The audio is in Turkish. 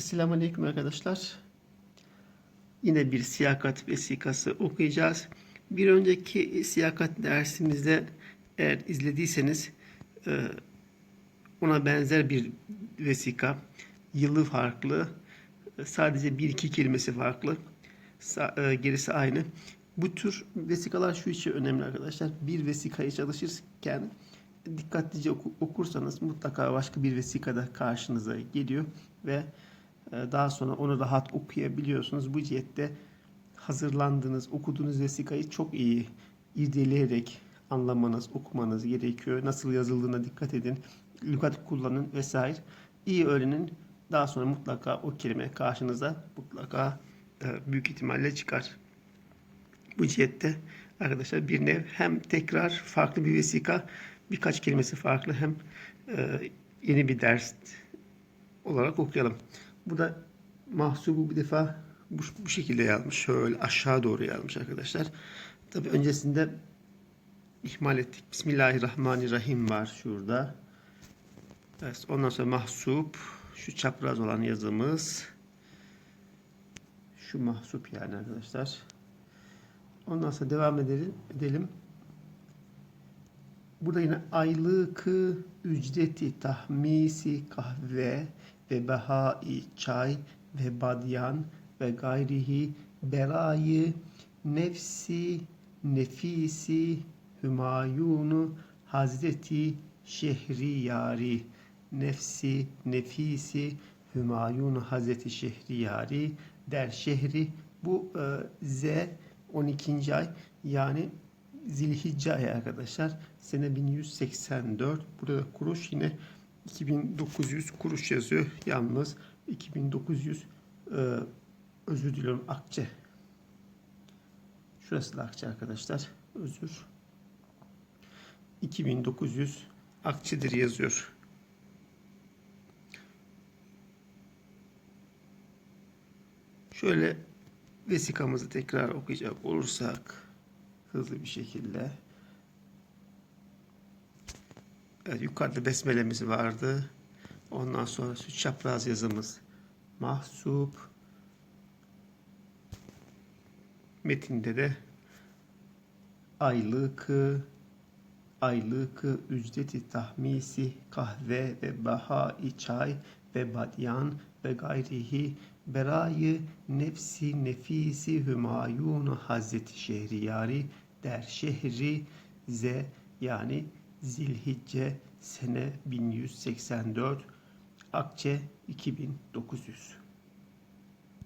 Esselamu Aleyküm arkadaşlar. Yine bir siyakat vesikası okuyacağız. Bir önceki siyakat dersimizde eğer izlediyseniz e, ona benzer bir vesika. Yılı farklı. e, Sadece bir iki kelimesi farklı. E, Gerisi aynı. Bu tür vesikalar şu için önemli arkadaşlar. Bir vesikayı çalışırken dikkatlice oku- okursanız mutlaka başka bir vesikada karşınıza geliyor ve daha sonra onu rahat okuyabiliyorsunuz. Bu cihette hazırlandığınız, okuduğunuz vesikayı çok iyi irdeleyerek anlamanız, okumanız gerekiyor. Nasıl yazıldığına dikkat edin. Lügat kullanın vesaire. İyi öğrenin. Daha sonra mutlaka o kelime karşınıza mutlaka e, büyük ihtimalle çıkar. Bu cihette arkadaşlar bir nev hem tekrar farklı bir vesika birkaç kelimesi farklı hem e, yeni bir ders olarak okuyalım. Bu da mahsubu bir defa bu, bu şekilde yazmış. Şöyle aşağı doğru yazmış arkadaşlar. Tabi öncesinde ihmal ettik. Bismillahirrahmanirrahim var şurada. Evet, ondan sonra mahsup şu çapraz olan yazımız şu mahsup yani arkadaşlar. Ondan sonra devam edelim. edelim. Burada yine aylıkı ücreti tahmisi kahve ve behai çay ve badyan ve gayrihi berayı nefsi nefisi hümayunu Hazreti Şehriyari nefsi nefisi Hümayun Hazreti Şehriyari der şehri bu e, Z 12. ay yani Zilhicce ayı arkadaşlar. Sene 1184. Burada kuruş yine 2900 kuruş yazıyor. Yalnız 2900 e, özür diliyorum akçe. Şurası da akçe arkadaşlar. Özür. 2900 akçedir yazıyor. Şöyle vesikamızı tekrar okuyacak olursak hızlı bir şekilde. Evet, yukarıda besmelemiz vardı. Ondan sonra şu çapraz yazımız mahsup. Metinde de aylıkı aylıkı ücreti tahmisi kahve ve bahai çay ve badyan ve gayrihi berayı nefsi nefisi hümayunu Hazreti Şehriyari der şehri ze yani Zilhicce sene 1184 Akçe 2900